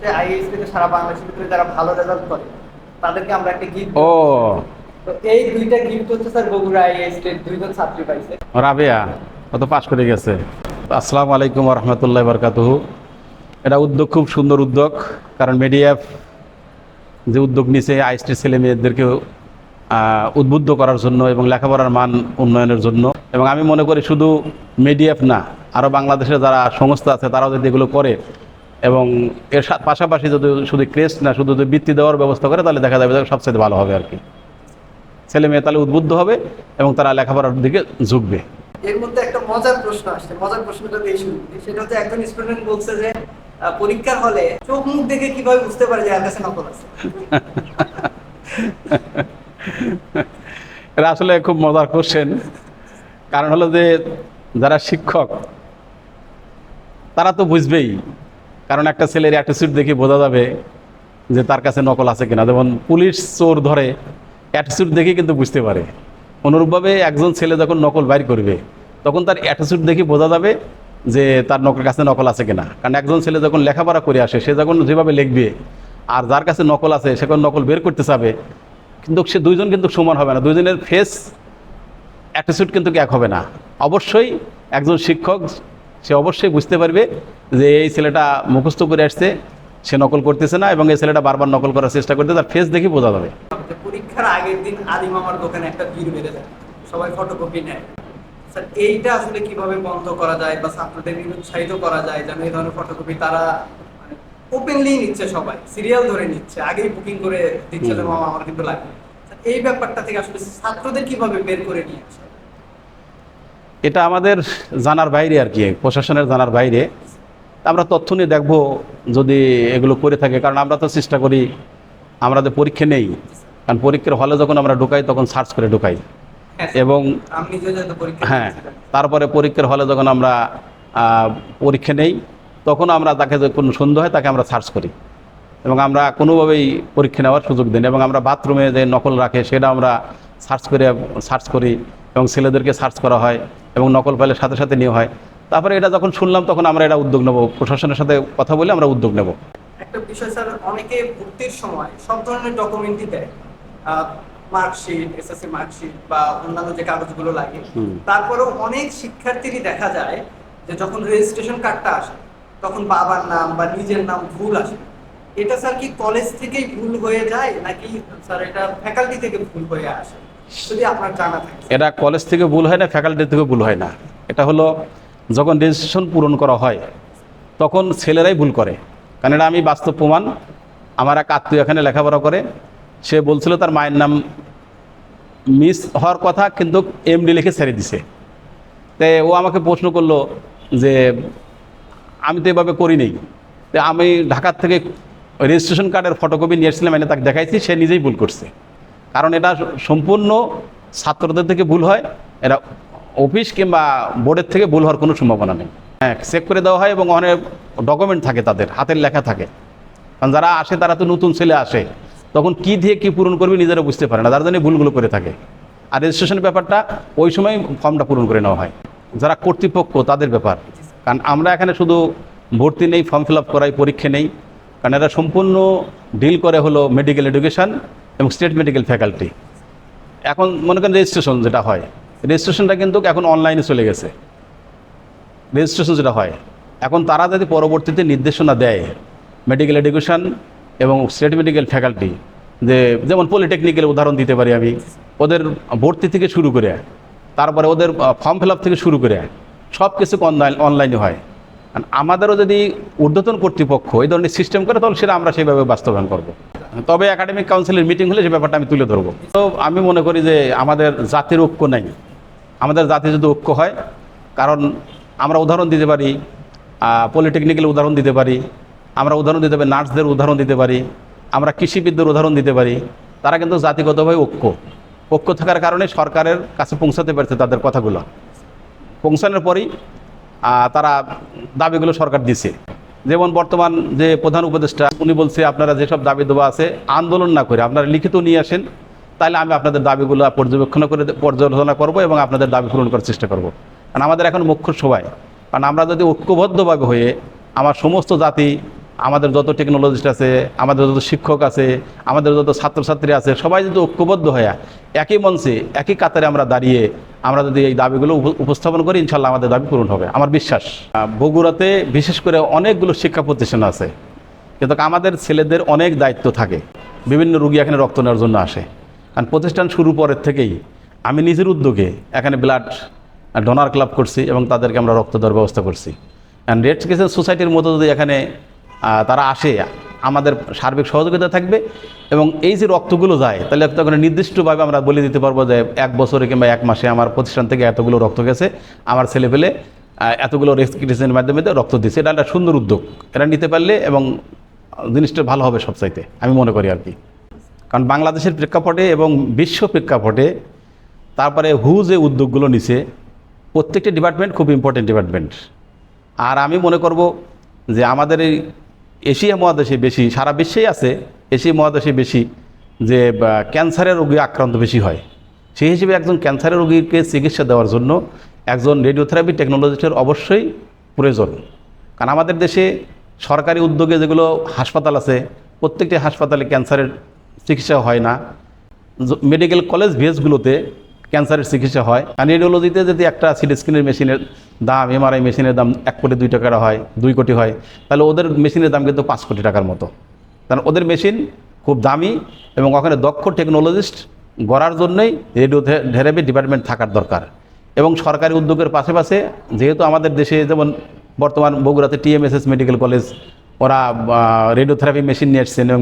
হচ্ছে আইএস থেকে সারা বাংলাদেশের ভিতরে যারা ভালো রেজাল্ট করে তাদেরকে আমরা একটা গিফট ও। তো এই দুইটা গিফট হচ্ছে স্যার বগুড়া আইএস দুইজন ছাত্রী পাইছে। রাবেয়া ও তো পাশ করে গেছে। আসসালামু আলাইকুম রহমতুল্লাহ বরকাতুহু। এটা উদ্যোগ খুব সুন্দর উদ্যোগ কারণ মেডিয়াফ যে উদ্যোগ নিছে আইএসটি ছেলে মেয়েদেরকে উদ্বুদ্ধ করার জন্য এবং লেখাপড়ার মান উন্নয়নের জন্য। এবং আমি মনে করি শুধু মেডিয়াফ না আরও বাংলাদেশের যারা সংস্থা আছে তারাও যদি এগুলো করে এবং এর পাশাপাশি যদি শুধু ক্রেস্ট না শুধু যদি বৃত্তি দেওয়ার ব্যবস্থা করে তাহলে দেখা যাবে যে সবচেয়ে ভালো হবে আর কি। ছেলে মেয়ে তাহলে উদ্বুদ্ধ হবে এবং তারা লেখাপড়ার দিকে ঝুঁকবে। এর মধ্যে একটা মজার প্রশ্ন আসছে। মজার প্রশ্নটা দিয়ে শুরু সেটা হচ্ছে একজন স্টুডেন্ট বলছে যে পরীক্ষার হলে চোখ মুখ দেখে কীভাবে বুঝতে পারে যে এর কাছে নকল আছে? এটা আসলে খুব মজার কোশ্চেন কারণ হলো যে যারা শিক্ষক তারা তো বুঝবেই। কারণ একটা ছেলের অ্যাটিচিউড দেখে বোঝা যাবে যে তার কাছে নকল আছে কিনা। যেমন পুলিশ চোর ধরে অ্যাটিচিউড দেখে কিন্তু বুঝতে পারে। অনুরূপভাবে একজন ছেলে যখন নকল বাইর করবে, তখন তার অ্যাটিচিউড দেখে বোঝা যাবে যে তার নকল কাছে নকল আছে কিনা। কারণ একজন ছেলে যখন লেখাপড়া করে আসে, সে যখন যেভাবে লিখবে, আর যার কাছে নকল আছে, সে যখন নকল বের করতে চাবে, কিন্তু সে দুইজন কিন্তু সমান হবে না। দুইজনের ফেস অ্যাটিচিউড কিন্তু এক হবে না। অবশ্যই একজন শিক্ষক সে অবশ্যই বুঝতে পারবে যে এই ছেলেটা মুখস্থ করে আসছে সে নকল করতেছে না এবং এই ছেলেটা বারবার নকল করার চেষ্টা করতে তার ফেস দেখে বোঝা যাবে। পরীক্ষার আগের দিন আদিম আমার দোকানে একটা ভিড় বেড়ে যায়। সবাই ফটোকপি নেয়। স্যার এইটা আসলে কীভাবে বন্ধ করা যায় বা ছাত্রদের উৎসাহিত করা যায় যেন এই ধরনের ফটোকপি তারা ওপেনলি নিচ্ছে সবাই সিরিয়াল ধরে নিচ্ছে আগেই বুকিং করে দিচ্ছে যে আমার কিন্তু লাগবে। এই ব্যাপারটা থেকে আসলে ছাত্রদের কীভাবে বের করে নিয়ে আসে এটা আমাদের জানার বাইরে আর কি প্রশাসনের জানার বাইরে। আমরা তথ্য নিয়ে দেখব যদি এগুলো করে থাকে কারণ আমরা তো চেষ্টা করি আমরা তো পরীক্ষা নেই কারণ পরীক্ষার হলে যখন আমরা ঢুকাই তখন সার্চ করে ঢুকাই। হ্যাঁ, এবং হ্যাঁ তারপরে পরীক্ষার হলে যখন আমরা পরীক্ষা নেই তখন আমরা তাকে যে কোনো সন্দেহ হয় তাকে আমরা সার্চ করি। এবং আমরা কোনোভাবেই পরীক্ষা নেওয়ার সুযোগ দিই না। এবং আমরা বাথরুমে যে নকল রাখে সেটা আমরা সার্চ করে সার্চ করি এবং ছেলেদেরকে সার্চ করা হয়। এবং নকল পাইলে সাথে সাথে নেওয়া হয়। তারপরে এটা যখন শুনলাম তখন আমরা এটা উদ্যোগ নেব। প্রশাসনের সাথে কথা বলে আমরা উদ্যোগ নেব। একটা বিষয় স্যার অনেকে ভর্তির সময় সব ধরনের ডকুমেন্টই দেয়। মার্কশিট এসএসসি মার্কশিট বা অন্যান্য যে কাগজগুলো লাগে। তারপরেও অনেক শিক্ষার্থীরই দেখা যায় যে যখন রেজিস্ট্রেশন কার্ডটা আসে তখন বাবার নাম বা নিজের নাম ভুল আসে। এটা স্যার কি কলেজ থেকেই ভুল হয়ে যায়? নাকি স্যার এটা ফ্যাকাল্টি থেকে ভুল হয়ে আসে? যদি আপনার জানা থাকে। এটা কলেজ থেকে ভুল হয় না ফ্যাকাল্টি থেকে ভুল হয় না। এটা হলো যখন রেজিস্ট্রেশন পূরণ করা হয়, তখন ছেলেরাই ভুল করে। কারণ এটা আমি বাস্তব প্রমাণ। আমার এক আত্মীয় এখানে লেখাপড়া করে, সে বলছিল তার মায়ের নাম মিস হওয়ার কথা, কিন্তু এমডি লিখে ছেড়ে দিছে। তাই ও আমাকে প্রশ্ন করল যে, আমি তো এভাবে করি নেই। আমি ঢাকার থেকে রেজিস্ট্রেশন কার্ডের ফটোকপি নিয়ে এসেছিলাম, এনে তাকে দেখাইছি, সে নিজেই ভুল করছে। কারণ এটা সম্পূর্ণ ছাত্রদের থেকে ভুল হয় এটা অফিস কিংবা বোর্ডের থেকে ভুল হওয়ার কোনো সম্ভাবনা নেই। হ্যাঁ চেক করে দেওয়া হয় এবং অনেক ডকুমেন্ট থাকে তাদের, হাতের লেখা থাকে। কারণ যারা আসে, তারা তো নতুন ছেলে আসে, তখন কি দিয়ে কি পূরণ করবে নিজেরা বুঝতে পারে না, যার জন্য ভুলগুলো করে থাকে। আর রেজিস্ট্রেশনের ব্যাপারটা ওই সময় ফর্মটা পূরণ করে নেওয়া হয়। যারা কর্তৃপক্ষ, তাদের ব্যাপার। কারণ আমরা এখানে শুধু ভর্তি নেই, ফর্ম ফিল আপ করাই, পরীক্ষা নেই। কারণ এরা সম্পূর্ণ ডিল করে হলো মেডিকেল এডুকেশন এবং স্টেট মেডিকেল ফ্যাকাল্টি এখন মনে করেন রেজিস্ট্রেশন যেটা হয় রেজিস্ট্রেশনটা কিন্তু এখন অনলাইনে চলে গেছে। রেজিস্ট্রেশন যেটা হয়, এখন তারা যদি পরবর্তীতে নির্দেশনা দেয় মেডিকেল এডুকেশন এবং স্টেট মেডিকেল ফ্যাকাল্টি যে যেমন পলিটেকনিক্যাল উদাহরণ দিতে পারি আমি, ওদের ভর্তি থেকে শুরু করে, তারপরে ওদের ফর্ম ফিল থেকে শুরু করে সব কিছু অনলাইন অনলাইনে হয়। আমাদেরও যদি ঊর্ধ্বতন কর্তৃপক্ষ এই ধরনের সিস্টেম করে, তাহলে সেটা আমরা সেইভাবে বাস্তবায়ন করব। তবে একাডেমিক কাউন্সিলের মিটিং হলে সে ব্যাপারটা আমি তুলে ধরবো। তো আমি মনে করি যে আমাদের জাতির ঐক্য নাই। আমাদের জাতি যদি ঐক্য হয়, কারণ আমরা উদাহরণ দিতে পারি পলিটেকনিক্যাল উদাহরণ দিতে পারি, আমরা উদাহরণ দিতে পারি, নার্সদের উদাহরণ দিতে পারি, আমরা কৃষিবিদদের উদাহরণ দিতে পারি, তারা কিন্তু জাতিগতভাবে ঐক্য। ঐক্য থাকার কারণে সরকারের কাছে পৌঁছাতে পারছে তাদের কথাগুলো। পৌঁছানোর পরেই তারা দাবিগুলো সরকার দিছে। যেমন বর্তমান যে প্রধান উপদেষ্টা, উনি বলছে, আপনারা যেসব দাবি দেওয়া আছে, আন্দোলন না করে আপনারা লিখিত নিয়ে আসেন তাহলে আমি আপনাদের দাবিগুলো পর্যবেক্ষণ করে পর্যালোচনা করব এবং আপনাদের দাবি পূরণ করার চেষ্টা করব। কারণ আমাদের এখন মুখ্য সবাই কারণ আমরা যদি ঐক্যবদ্ধভাবে হয়ে আমার সমস্ত জাতি আমাদের যত টেকনোলজিস্ট আছে, আমাদের যত শিক্ষক আছে, আমাদের যত ছাত্রছাত্রী আছে, সবাই যদি ঐক্যবদ্ধ হয়ে একই মঞ্চে, একই কাতারে আমরা দাঁড়িয়ে আমরা যদি এই দাবিগুলো উপ- উপস্থাপন করি ইনশাল্লাহ আমাদের দাবি পূরণ হবে। আমার বিশ্বাস বগুড়াতে বিশেষ করে অনেকগুলো শিক্ষা প্রতিষ্ঠান আছে। কিন্তু আমাদের ছেলেদের অনেক দায়িত্ব থাকে। বিভিন্ন রুগী এখানে রক্ত নেওয়ার জন্য আসে। কারণ প্রতিষ্ঠান শুরু পরের থেকেই আমি নিজের উদ্যোগে এখানে ব্লাড ডোনার ক্লাব করছি এবং তাদেরকে আমরা রক্ত দেওয়ার ব্যবস্থা করছি। অ্যান্ড রেড ক্রিসেন্ট সোসাইটির মতো যদি এখানে তারা আসে, আমাদের সার্বিক সহযোগিতা থাকবে এবং এই যে রক্তগুলো যায়, তাহলে তখন নির্দিষ্টভাবে আমরা বলে দিতে পারব যে এক বছরে কিংবা এক মাসে আমার প্রতিষ্ঠান থেকে এতগুলো রক্ত গেছে, আমার ছেলে পেলে এতগুলো রেসক্রিটেশনের মাধ্যমে রক্ত দিচ্ছে। এটা একটা সুন্দর উদ্যোগ। এটা নিতে পারলে এবং জিনিসটা ভালো হবে সবচাইতে, আমি মনে করি আর কি। কারণ বাংলাদেশের প্রেক্ষাপটে এবং বিশ্ব প্রেক্ষাপটে তারপরে হু যে উদ্যোগগুলো নিছে, প্রত্যেকটি ডিপার্টমেন্ট খুব ইম্পর্টেন্ট ডিপার্টমেন্ট আর আমি মনে করব যে আমাদের এই এশিয়া মহাদেশে বেশি, সারা বিশ্বেই আছে এশিয়া মহাদেশে বেশি যে ক্যান্সারের রোগী আক্রান্ত বেশি হয়। সেই হিসেবে একজন ক্যান্সারের রোগীকে চিকিৎসা দেওয়ার জন্য একজন রেডিওথেরাপি টেকনোলজিস্টের অবশ্যই প্রয়োজন। কারণ আমাদের দেশে সরকারি উদ্যোগে যেগুলো হাসপাতাল আছে, প্রত্যেকটি হাসপাতালে ক্যান্সারের চিকিৎসা হয় না। মেডিকেল কলেজ ভিএসগুলোতে ক্যান্সারের চিকিৎসা হয়। আর রেডিওলজিতে যদি একটা সিটি স্ক্যানের মেশিনের দাম এমআরআই মেশিনের দাম এক কোটি দুই টাকার হয়, দুই কোটি হয়, তাহলে ওদের মেশিনের দাম কিন্তু পাঁচ কোটি টাকার মতো। কারণ ওদের মেশিন খুব দামি এবং ওখানে দক্ষ টেকনোলজিস্ট গড়ার জন্যই রেডিও থেরাপি ডিপার্টমেন্ট থাকার দরকার। এবং সরকারি উদ্যোগের পাশে যেহেতু আমাদের দেশে যেমন বর্তমান বগুড়াতে টিএমএসএস মেডিকেল কলেজ ওরা রেডিওথেরাপি মেশিন নিয়ে এসছেন এবং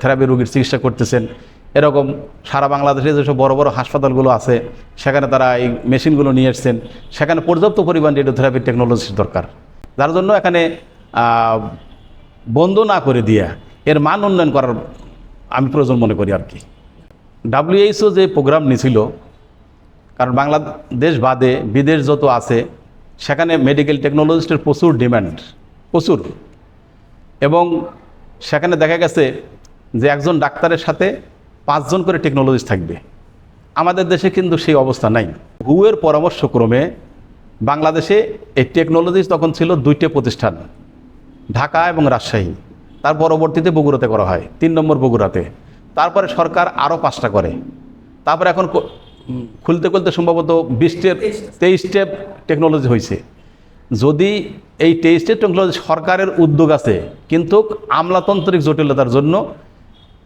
থেরাপি রোগীর চিকিৎসা করতেছেন। এরকম সারা বাংলাদেশে যেসব বড় বড় হাসপাতালগুলো আছে, সেখানে তারা এই মেশিনগুলো নিয়ে এসছেন। সেখানে পর্যাপ্ত পরিমাণ রেডিওথেরাপির টেকনোলজির দরকার। যার জন্য এখানে বন্ধ না করে দিয়া এর মান উন্নয়ন করার আমি প্রয়োজন মনে করি আর কি। ডাব্লিউএইচও যে প্রোগ্রাম নিয়েছিল কারণ বাংলাদেশ বাদে বিদেশ যত আছে, সেখানে মেডিকেল টেকনোলজিস্টের প্রচুর ডিম্যান্ড প্রচুর। এবং সেখানে দেখা গেছে যে একজন ডাক্তারের সাথে পাঁচজন করে টেকনোলজিস্ট থাকবে। আমাদের দেশে কিন্তু সেই অবস্থা নাই। হুয়ের পরামর্শক্রমে বাংলাদেশে এই টেকনোলজিস্ট তখন ছিল দুইটা প্রতিষ্ঠান, ঢাকা এবং রাজশাহী। তার পরবর্তীতে বগুড়াতে করা হয়, তিন নম্বর বগুড়াতে। তারপরে সরকার আরও পাঁচটা করে। তারপরে এখন খুলতে খুলতে সম্ভবত বিশ স্টেপ তেইশ স্টেপ টেকনোলজি হয়েছে যদি এই তেইশ স্টেপ টেকনোলজি সরকারের উদ্যোগ আছে, কিন্তু আমলাতান্ত্রিক জটিলতার জন্য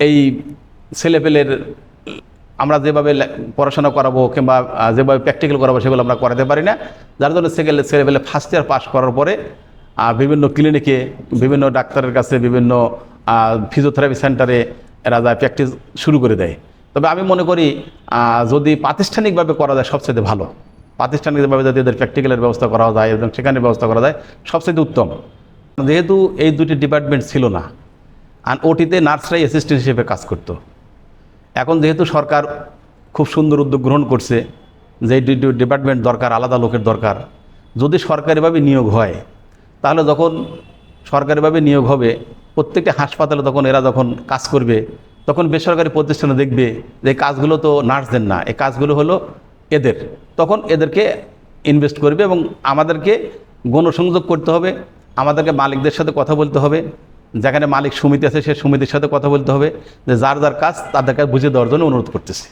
এই ছেলেপেলের, আমরা যেভাবে পড়াশোনা করাবো কিংবা যেভাবে প্র্যাকটিক্যাল করাবো সেগুলো আমরা করাতে পারি না। যার জন্য ছেলে, ছেলেপেলে ফার্স্ট ইয়ার পাস করার পরে বিভিন্ন ক্লিনিকে বিভিন্ন ডাক্তারের কাছে, বিভিন্ন ফিজিওথেরাপি সেন্টারে এরা যায় প্র্যাকটিস শুরু করে দেয়। তবে আমি মনে করি যদি প্রাতিষ্ঠানিকভাবে করা যায় সবচেয়ে ভালো। প্রাতিষ্ঠানিকভাবে যদি এদের প্র্যাকটিক্যালের ব্যবস্থা করা যায় এবং সেখানে ব্যবস্থা করা যায় সবচেয়ে উত্তম। যেহেতু এই দুটি ডিপার্টমেন্ট ছিল না আর ওটিতে নার্সরাই অ্যাসিস্ট্যান্ট হিসেবে কাজ করতো। এখন যেহেতু সরকার খুব সুন্দর উদ্যোগ গ্রহণ করছে, যে ডিপার্টমেন্ট দরকার, আলাদা লোকের দরকার, যদি সরকারিভাবে নিয়োগ হয়, তাহলে যখন সরকারিভাবে নিয়োগ হবে, প্রত্যেকটা হাসপাতালে তখন এরা যখন কাজ করবে, তখন বেসরকারি প্রতিষ্ঠানে দেখবে যে কাজগুলো তো নার্সদের না, এই কাজগুলো হলো এদের। তখন এদেরকে ইনভেস্ট করবে এবং আমাদেরকে গণসংযোগ করতে হবে, আমাদেরকে মালিকদের সাথে কথা বলতে হবে যেখানে মালিক সমিতি আছে সে সমিতির সাথে কথা বলতে হবে যে যার যার কাজ তাদেরকে বুঝিয়ে দেওয়ার জন্য অনুরোধ করতেছি।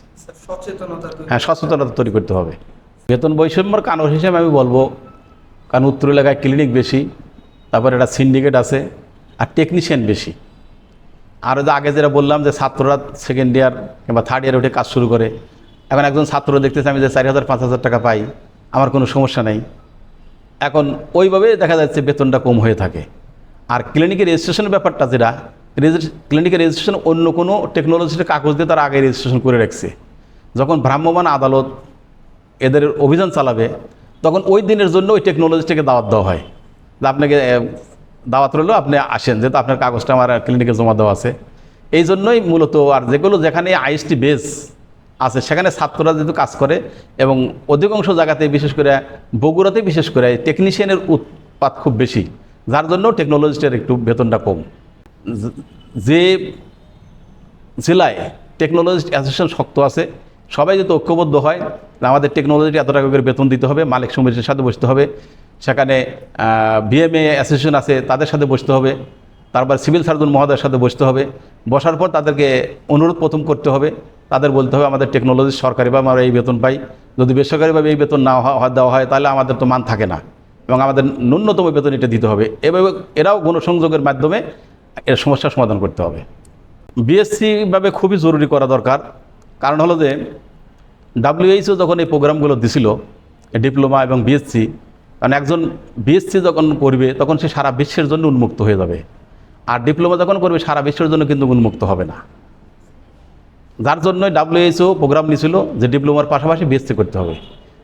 হ্যাঁ সচেতনতা তৈরি করতে হবে। বেতন বৈষম্যর কারণ হিসেবে আমি বলব কারণ উত্তর এলাকায় ক্লিনিক বেশি তারপর একটা সিন্ডিকেট আছে আর টেকনিশিয়ান বেশি। আরও যে আগে যেটা বললাম যে ছাত্ররা সেকেন্ড ইয়ার কিংবা থার্ড ইয়ারে উঠে কাজ শুরু করে এখন একজন ছাত্র দেখতেছে আমি যে চারি হাজার পাঁচ হাজার টাকা পাই আমার কোনো সমস্যা নেই। এখন ওইভাবে দেখা যাচ্ছে বেতনটা কম হয়ে থাকে। আর ক্লিনিকের রেজিস্ট্রেশনের ব্যাপারটা যেটা ক্লিনিকের রেজিস্ট্রেশন অন্য কোনো টেকনোলজির কাগজ দিয়ে তারা আগে রেজিস্ট্রেশন করে রাখছে। যখন ভ্রাম্যমাণ আদালত এদের অভিযান চালাবে, তখন ওই দিনের জন্য ওই টেকনোলজিটাকে দাওয়াত দেওয়া হয়। আপনাকে দাওয়াত রইল, আপনি আসেন, যেহেতু আপনার কাগজটা আমার ক্লিনিকে জমা দেওয়া আছে। এই জন্যই মূলত আর যেগুলো যেখানে আইএসটি বেস আছে, সেখানে ছাত্ররা যেহেতু কাজ করে এবং অধিকাংশ জায়গাতে বিশেষ করে বগুড়াতে বিশেষ করে টেকনিশিয়ানের উৎপাত খুব বেশি। যার জন্য টেকনোলজিস্টের একটু বেতনটা কম। যে- জেলায় টেকনোলজিস্ট অ্যাসোসিয়েশন শক্ত আছে, সবাই যদি ঐক্যবদ্ধ হয়, আমাদের টেকনোলজিটি এত টাকা করে বেতন দিতে হবে, মালিক সমিতির সাথে বসতে হবে, সেখানে বিএমএ অ্যাসোসিয়েশন আছে, তাদের সাথে বসতে হবে, তারপর সিভিল সার্জন মহোদয়ের সাথে বসতে হবে, বসার পর তাদেরকে অনুরোধ প্রথম করতে হবে, তাদের বলতে হবে আমাদের টেকনোলজি সরকারিভাবে আমরা এই বেতন পাই, যদি বেসরকারিভাবে এই বেতন না দেওয়া হয়, তাহলে আমাদের তো মান থাকে না। এবং আমাদের ন্যূনতম বেতন এটা দিতে হবে। এভাবে এরাও গণসংযোগের মাধ্যমে এর সমস্যার সমাধান করতে হবে। বিএসসি ভাবে খুবই জরুরি করা দরকার। কারণ হলো যে ডাব্লিউএইচও যখন এই প্রোগ্রামগুলো দিছিল ডিপ্লোমা এবং বিএসসি কারণ একজন বিএসসি যখন করবে, তখন সে সারা বিশ্বের জন্য উন্মুক্ত হয়ে যাবে। আর ডিপ্লোমা যখন করবে, সারা বিশ্বের জন্য কিন্তু উন্মুক্ত হবে না। যার জন্যই ডাব্লিউএইচও প্রোগ্রাম নিয়েছিল যে ডিপ্লোমার পাশাপাশি বিএসসি করতে হবে।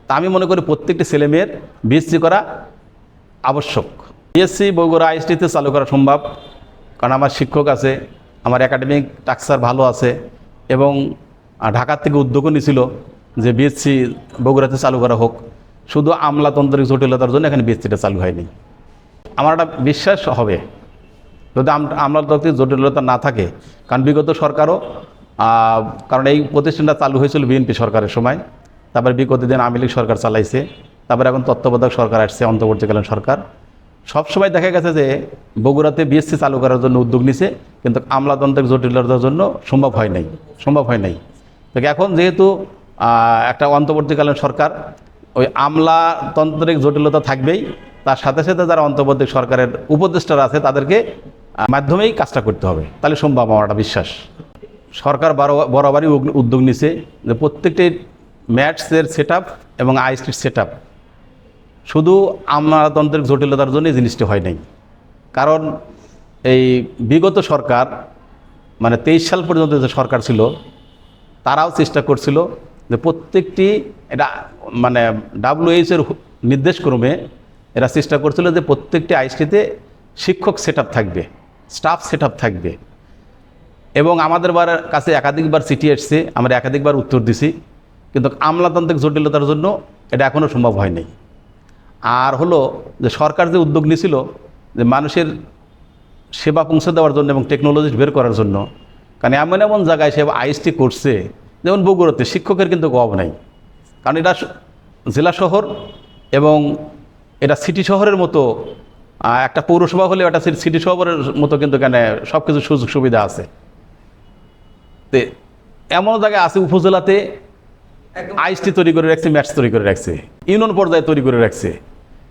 তা আমি মনে করি প্রত্যেকটি ছেলেমেয়ের বিএসসি করা আবশ্যক। বিএসসি বগুড়া আইএসটিতে চালু করা সম্ভব, কারণ আমার শিক্ষক আছে, আমার একাডেমিক টাক্সার ভালো আছে, এবং ঢাকার থেকে উদ্যোগও নিয়েছিল যে বিএসসি বগুড়াতে চালু করা হোক। শুধু আমলাতন্ত্রিক জটিলতার জন্য এখানে বিএসসিটা চালু হয়নি। আমার একটা বিশ্বাস হবে, যদি আম- আমলাতন্ত্রিক জটিলতা না থাকে, কারণ বিগত সরকারও কারণ এই প্রতিষ্ঠানটা চালু হয়েছিল বিএনপি সরকারের সময়, তারপরে বিগত দিন আওয়ামী লীগ সরকার চালাইছে। তারপরে এখন তত্ত্বাবধায়ক সরকার আসছে, অন্তর্বর্তীকালীন সরকার। সবসময় দেখা গেছে যে বগুড়াতে বিএসসি চালু করার জন্য উদ্যোগ নিছে, কিন্তু আমলাতন্ত্রিক জটিলতার জন্য সম্ভব হয় নাই, সম্ভব হয় নাই। এখন যেহেতু একটা অন্তর্বর্তীকালীন সরকার, ওই আমলাতন্ত্রিক জটিলতা থাকবেই, তার সাথে সাথে যারা অন্তর্বর্তী সরকারের উপদেষ্টারা আছে, তাদেরকে মাধ্যমেই কাজটা করতে হবে। তাহলে সম্ভব আমার একটা বিশ্বাস। সরকার বারো বরাবরই উদ্যোগ নিছে যে প্রত্যেকটি ম্যাটসের সেট এবং আইসটির সেট শুধু আমলাতন্ত্রের জটিলতার জন্য এই জিনিসটি হয় নাই। কারণ এই বিগত সরকার মানে তেইশ সাল পর্যন্ত যে সরকার ছিল, তারাও চেষ্টা করছিল যে প্রত্যেকটি এটা মানে ডাব্লিউএইচের নির্দেশক্রমে এরা চেষ্টা করছিল যে প্রত্যেকটি আইসটিতে শিক্ষক সেট থাকবে, স্টাফ সেট থাকবে। এবং আমাদের বার কাছে একাধিকবার চিঠি এসছে, আমরা একাধিকবার উত্তর দিছি, কিন্তু আমলাতান্ত্রিক জটিলতার জন্য এটা এখনও সম্ভব হয়নি আর হলো যে সরকার যে উদ্যোগ নিয়েছিল যে মানুষের সেবা পৌঁছে দেওয়ার জন্য এবং টেকনোলজি বের করার জন্য কারণ এমন এমন জায়গায় সে আইএসটি করছে যেমন বগুড়াতে শিক্ষকের কিন্তু অভাব নাই। কারণ এটা জেলা শহর এবং এটা সিটি শহরের মতো একটা পৌরসভা হলেও একটা সিটি শহরের মতো কিন্তু কেন সব কিছু সুযোগ সুবিধা আছে। তে এমন জায়গায় আছে উপজেলাতে আইসটি তৈরি করে রাখছে ম্যাচ তৈরি করে রাখছে ইউনিয়ন পর্যায়ে তৈরি করে রাখছে।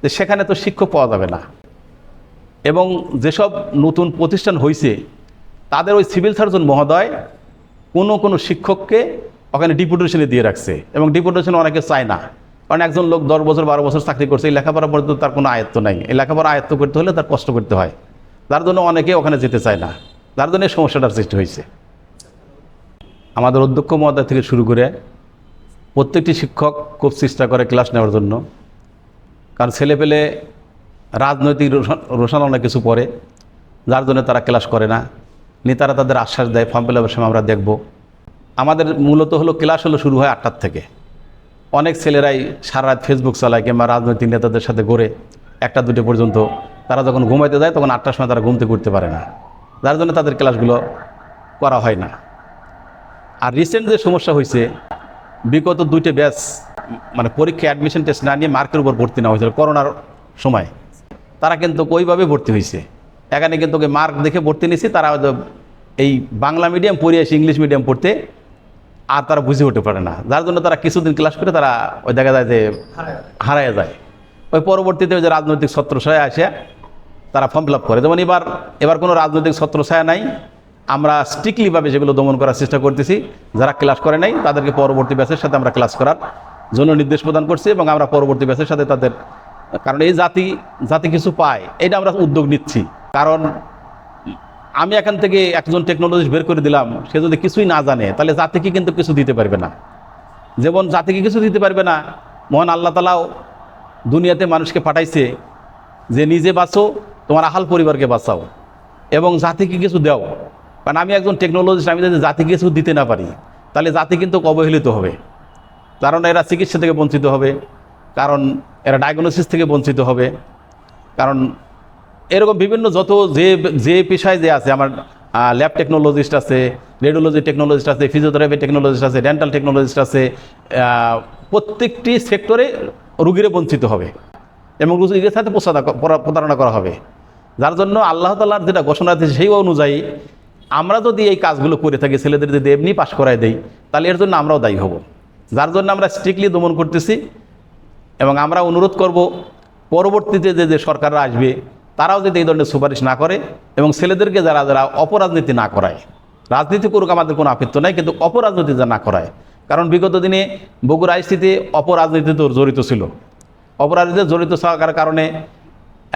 যে সেখানে তো শিক্ষক পাওয়া যাবে না। এবং যেসব নতুন প্রতিষ্ঠান হয়েছে তাদের ওই সিভিল সার্জন মহোদয় কোনো কোনো শিক্ষককে ওখানে ডিপুটেশনে দিয়ে রাখছে এবং ডিপুটেশন অনেকে চায় না। কারণ একজন লোক দশ বছর, বারো বছর চাকরি করছে, এই লেখাপড়া পর্যন্ত তার কোনো আয়ত্ত নাই। এই লেখাপড়া আয়ত্ত করতে হলে তার কষ্ট করতে হয়। যার জন্য অনেকে ওখানে যেতে চায় না। যার জন্য সমস্যাটার সৃষ্টি হয়েছে। আমাদের অধ্যক্ষ মহোদয় থেকে শুরু করে প্রত্যেকটি শিক্ষক খুব চেষ্টা করে ক্লাস নেওয়ার জন্য। কারণ ছেলে পেলে রাজনৈতিক রোশন- অনেক কিছু পড়ে যার জন্য তারা ক্লাস করে না। নেতারা তাদের আশ্বাস দেয়, ফর্ম ফিল আপের সময় আমরা দেখব। আমাদের মূলত হলো, ক্লাস হলো শুরু হয় আটটার থেকে। অনেক ছেলেরাই সারা রাত ফেসবুক চালায় কিংবা রাজনৈতিক নেতাদের সাথে গড়ে একটা দুটো পর্যন্ত। তারা যখন ঘুমাইতে যায়, তখন আটটার সময় তারা ঘুমতে করতে পারে না। যার জন্য তাদের ক্লাসগুলো করা হয় না। আর রিসেন্ট যে সমস্যা হয়েছে বিগত দুইটা ব্যাচ মানে পরীক্ষা অ্যাডমিশন টেস্ট না নিয়ে মার্কের উপর ভর্তি নেওয়া হয়েছিল করোনার সময়। তারা কিন্তু ওইভাবে ভর্তি হয়েছে। এখানে কিন্তু ওকে মার্ক দেখে ভর্তি নিয়েছে, তারা হয়তো এই বাংলা মিডিয়াম পড়ে এসে ইংলিশ মিডিয়াম পড়তে আর তারা বুঝে উঠতে পারে না। যার জন্য তারা কিছুদিন ক্লাস করে তারা ওই দেখা যায় যে। হারায় যায়। ওই পরবর্তীতে ওই যে রাজনৈতিক ছত্রছায়া আসে, তারা ফর্ম ফিল আপ করে। যেমন এবার এবার কোনো রাজনৈতিক ছত্রছায়া নাই। আমরা স্ট্রিক্টলিভাবে যেগুলো দমন করার চেষ্টা করতেছি, যারা ক্লাস করে নাই, তাদেরকে পরবর্তী ব্যাচের সাথে আমরা ক্লাস করার জন্য নির্দেশ প্রদান করছি এবং আমরা পরবর্তী ব্যাচের সাথে তাদের, কারণ এই জাতি জাতি কিছু পায়, এটা আমরা উদ্যোগ নিচ্ছি। কারণ আমি এখান থেকে একজন টেকনোলজি বের করে দিলাম, সে যদি কিছুই না জানে, তাহলে জাতিকে কিন্তু কিছু দিতে পারবে না। যেমন জাতিকে কিছু দিতে পারবে না, মহান আল্লাহ তালাও দুনিয়াতে মানুষকে পাঠাইছে যে নিজে বাঁচো, তোমার আহাল পরিবারকে বাঁচাও এবং জাতিকে কিছু দাও। কারণ আমি একজন টেকনোলজিস্ট আমি যদি জাতিকে কিছু দিতে না পারি, তাহলে জাতি কিন্তু অবহেলিত হবে। কারণ এরা চিকিৎসা থেকে বঞ্চিত হবে, কারণ এরা ডায়াগনোসিস থেকে বঞ্চিত হবে। কারণ এরকম বিভিন্ন যত যে যে পেশায় যে আছে, আমার ল্যাব টেকনোলজিস্ট আছে রেডিওলজি টেকনোলজিস্ট আছে ফিজিওথেরাপি টেকনোলজিস্ট আছে ডেন্টাল টেকনোলজিস্ট আছে প্রত্যেকটি সেক্টরে রুগীরে বঞ্চিত হবে এবং রুগীর সাথে প্রতারণা করা হবে। যার জন্য আল্লাহ তালার যেটা ঘোষণা দিয়েছে সেই অনুযায়ী আমরা যদি এই কাজগুলো করে থাকি, ছেলেদের যদি এমনি পাশ করায় দেই, তাহলে এর জন্য আমরাও দায়ী হব। যার জন্য আমরা স্ট্রিক্টলি দমন করতেছি এবং আমরা অনুরোধ করব, পরবর্তীতে যে যে সরকাররা আসবে, তারাও যদি এই ধরনের সুপারিশ না করে এবং ছেলেদেরকে যারা যারা অপরাজনীতি না করায়, রাজনীতি করুক আমাদের কোনো আপত্তি নাই, কিন্তু অপরাজনীতি যা না করায়। কারণ বিগত দিনে বগুড়া আইসিতে অপরাজনীতিতে জড়িত ছিল। অপরাজনীতিতে জড়িত থাকার কারণে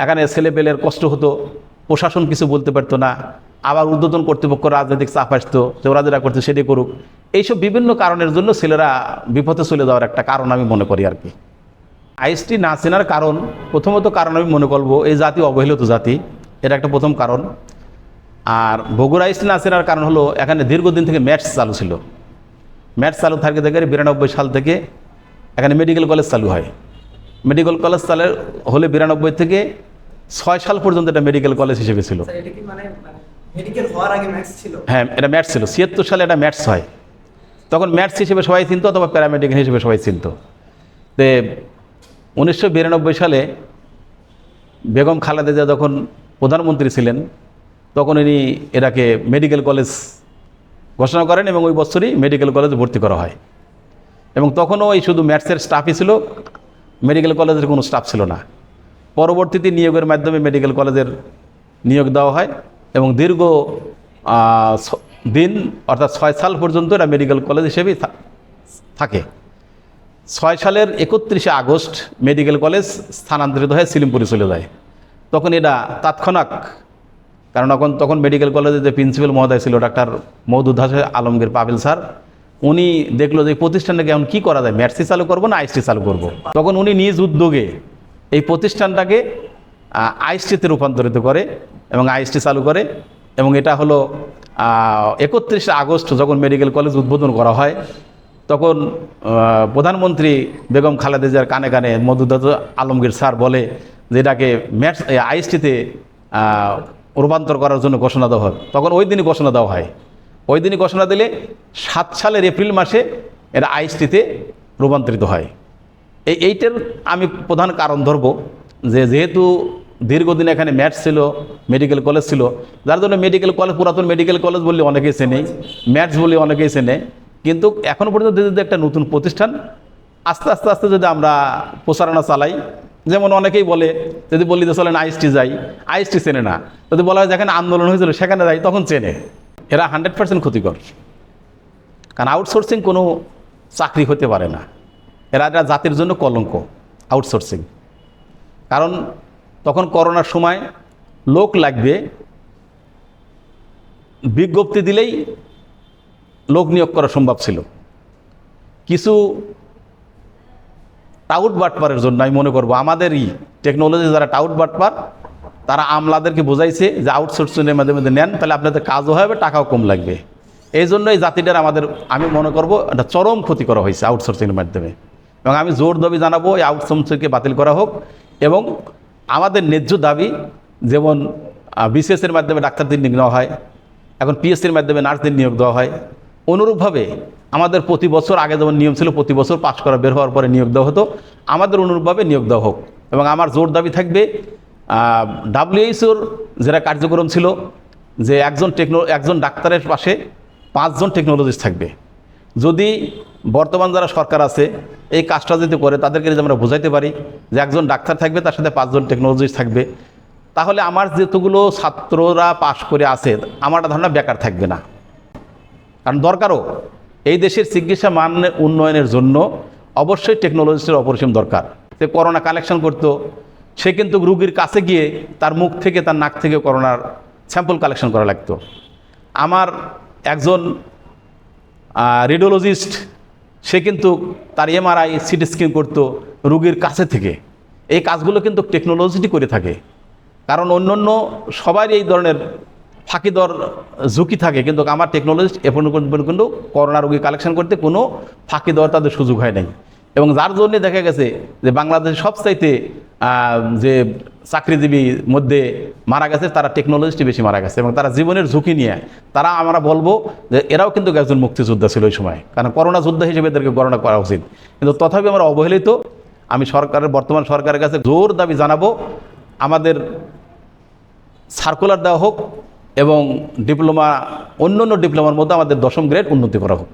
এখানে ছেলেপেলের কষ্ট হতো, প্রশাসন কিছু বলতে পারতো না আবার উদ্বোধন কর্তৃপক্ষ রাজনৈতিক চাপ আসতো, যে ওরা যেটা করছে সেটাই করুক। এইসব বিভিন্ন কারণের জন্য ছেলেরা বিপথে চলে যাওয়ার একটা কারণ আমি মনে করি আর কি আইএসটি না চেনার কারণ, প্রথমত কারণ আমি মনে করব, এই জাতি অবহেলিত জাতি, এটা একটা প্রথম কারণ। আর বগুড়া আইএসটি না চেনার কারণ হলো, এখানে দীর্ঘদিন থেকে ম্যাথস চালু ছিল। ম্যাথস চালু থাকে থেকে বিরানব্বই সাল থেকে এখানে মেডিকেল কলেজ চালু হয়। মেডিকেল কলেজ চালু হলে বিরানব্বই থেকে ছয় সাল পর্যন্ত এটা মেডিকেল কলেজ হিসেবে ছিল। হ্যাঁ এটা ম্যাথস ছিল। ছিয়াত্তর সালে এটা ম্যাথস হয়। তখন ম্যাথস হিসেবে সবাই চিনত অথবা প্যারামেডিক্যাল হিসেবে সবাই চিনত। তে উনিশশো বিরানব্বই সালে বেগম খালেদা যখন প্রধানমন্ত্রী ছিলেন, তখন ইনি এটাকে মেডিকেল কলেজ ঘোষণা করেন এবং ওই বছরই মেডিকেল কলেজে ভর্তি করা হয়। এবং তখনও এই শুধু ম্যাথসের স্টাফই ছিল মেডিকেল কলেজের কোনো স্টাফ ছিল না। পরবর্তীতে নিয়োগের মাধ্যমে মেডিকেল কলেজের নিয়োগ দেওয়া হয়। এবং দীর্ঘ দিন অর্থাৎ ছয় সাল পর্যন্ত এটা মেডিকেল কলেজ হিসেবেই থাকে ছয় সালের একত্রিশে আগস্ট মেডিকেল কলেজ স্থানান্তরিত হয়ে সিলিমপুরে চলে যায় তখন এটা তাৎক্ষণাৎ, কারণ এখন তখন মেডিকেল কলেজে যে প্রিন্সিপাল মহোদয় ছিল, ডাক্তার মৌদুদ হাসান আলমগীর পাবিল স্যার, উনি দেখল যে প্রতিষ্ঠানটাকে এখন কী করা যায় ম্যাটসি চালু করব না আইসটি চালু করব। তখন উনি নিজ উদ্যোগে এই প্রতিষ্ঠানটাকে আইসটিতে রূপান্তরিত করে এবং আইএসটি চালু করে এবং এটা হলো একত্রিশে আগস্ট যখন মেডিকেল কলেজ উদ্বোধন করা হয়, তখন প্রধানমন্ত্রী বেগম খালেদা জিয়ার কানে কানে মধুদাত আলমগীর স্যার বলে যে এটাকে ম্যাটস আইএসটিতে রূপান্তর করার জন্য ঘোষণা দেওয়া হয়। তখন ওই দিনই ঘোষণা দেওয়া হয়। ওই দিনই ঘোষণা দিলে সাত সালের এপ্রিল মাসে এটা আইএসটিতে রূপান্তরিত হয়। এই, এইটার আমি প্রধান কারণ ধরব যে যেহেতু দীর্ঘদিন এখানে ম্যাথস ছিল মেডিকেল কলেজ ছিল। যার জন্য মেডিকেল কলেজ পুরাতন মেডিকেল কলেজ বললে অনেকেই চেনে, ম্যাথস বলে অনেকেই চেনে। কিন্তু এখনও পর্যন্ত যদি একটা নতুন প্রতিষ্ঠান আস্তে আস্তে আস্তে যদি আমরা প্রচারণা চালাই, যেমন অনেকেই বলে, যদি বলি যে চলেন আইএসটি যাই আইএসটি চেনে না। যদি বলা হয় যেখানে আন্দোলন হয়েছিল, সেখানে যাই, তখন চেনে। এরা হান্ড্রেড পার্সেন্ট ক্ষতিকর। কারণ আউটসোর্সিং কোনো চাকরি হতে পারে না। এরা একটা জাতির জন্য কলঙ্ক আউটসোর্সিং কারণ করোনার সময় লোক লাগবে। বিজ্ঞপ্তি দিলেই লোক নিয়োগ করা সম্ভব ছিল। কিছু টাউট বাটপারের জন্য আমি মনে করব, আমাদেরই টেকনোলজি যারা টাউট বাটপার, তারা আমলাদেরকে বোঝাইছে যে আউটসোর্সিংয়ের মাধ্যমে যদি নেন, তাহলে আপনাদের কাজও হবে, টাকাও কম লাগবে। এই জন্য এই জাতিটার আমাদের, আমি মনে করব, একটা চরম ক্ষতি করা হয়েছে আউটসোর্সিংয়ের মাধ্যমে। এবং আমি জোর দাবি জানাব, এই আউটসোর্সিংকে বাতিল করা হোক এবং আমাদের ন্যায্য দাবি, যেমন বিসিএসের মাধ্যমে ডাক্তারদের নিয়োগ দেওয়া হয়, এখন পিএসসির মাধ্যমে নার্সদের নিয়োগ দেওয়া হয়। অনুরূপভাবে আমাদের প্রতি বছর, আগে যেমন নিয়ম ছিল, প্রতি বছর পাশ করা বের হওয়ার পরে নিয়োগ দেওয়া হতো, আমাদের অনুরূপভাবে নিয়োগ দেওয়া হোক। এবং আমার জোর দাবি থাকবে ডাব্লিউএইচওর যেটা কার্যক্রম ছিল, যে একজন টেকনো, একজন ডাক্তারের পাশে পাঁচজন টেকনোলজিস্ট থাকবে। যদি বর্তমান যারা সরকার আছে, এই কাজটা যদি করে, তাদেরকে যদি আমরা বোঝাইতে পারি যে একজন ডাক্তার থাকবে, তার সাথে পাঁচজন টেকনোলজিস্ট থাকবে, তাহলে আমার যেতগুলো ছাত্ররা পাশ করে আছে, আমার ধারণা বেকার থাকবে না। কারণ দরকারও, এই দেশের চিকিৎসা মান উন্নয়নের জন্য অবশ্যই টেকনোলজিস্টের অপরিসীম দরকার। সে করোনা কালেকশন করতো, সে কিন্তু রুগীর কাছে গিয়ে তার মুখ থেকে, তার নাক থেকে করোনার স্যাম্পল কালেকশন করা লাগতো। আমার একজন রেডিওলজিস্ট সে কিন্তু তার এমআরআই সিটি স্ক্যান করতো রুগীর কাছে থেকে। এই কাজগুলো কিন্তু টেকনোলজিটি করে থাকে। কারণ অন্য অন্য সবারই এই ধরনের ফাঁকি দর ঝুঁকি থাকে, কিন্তু আমার টেকনোলজি এখন কিন্তু করোনা রোগী কালেকশন করতে কোনো ফাঁকি দেওয়ার তাদের সুযোগ হয় নাই। এবং যার জন্যে দেখা গেছে যে বাংলাদেশের সবচাইতে যে চাকরিজীবী মধ্যে মারা গেছে, তারা টেকনোলজিটি বেশি মারা গেছে এবং তারা জীবনের ঝুঁকি নিয়ে, তারা আমরা বলব যে এরাও কিন্তু একজন মুক্তিযোদ্ধা ছিল ওই সময়। কারণ করোনা যোদ্ধা হিসেবে এদেরকে গণনা করা উচিত। কিন্তু তথাপি আমরা অবহেলিত। আমি সরকারের, বর্তমান সরকারের কাছে জোর দাবি জানাব, আমাদের সার্কুলার দেওয়া হোক এবং ডিপ্লোমা অন্য অন্য ডিপ্লোমার মধ্যে আমাদের দশম গ্রেড উন্নতি করা হোক।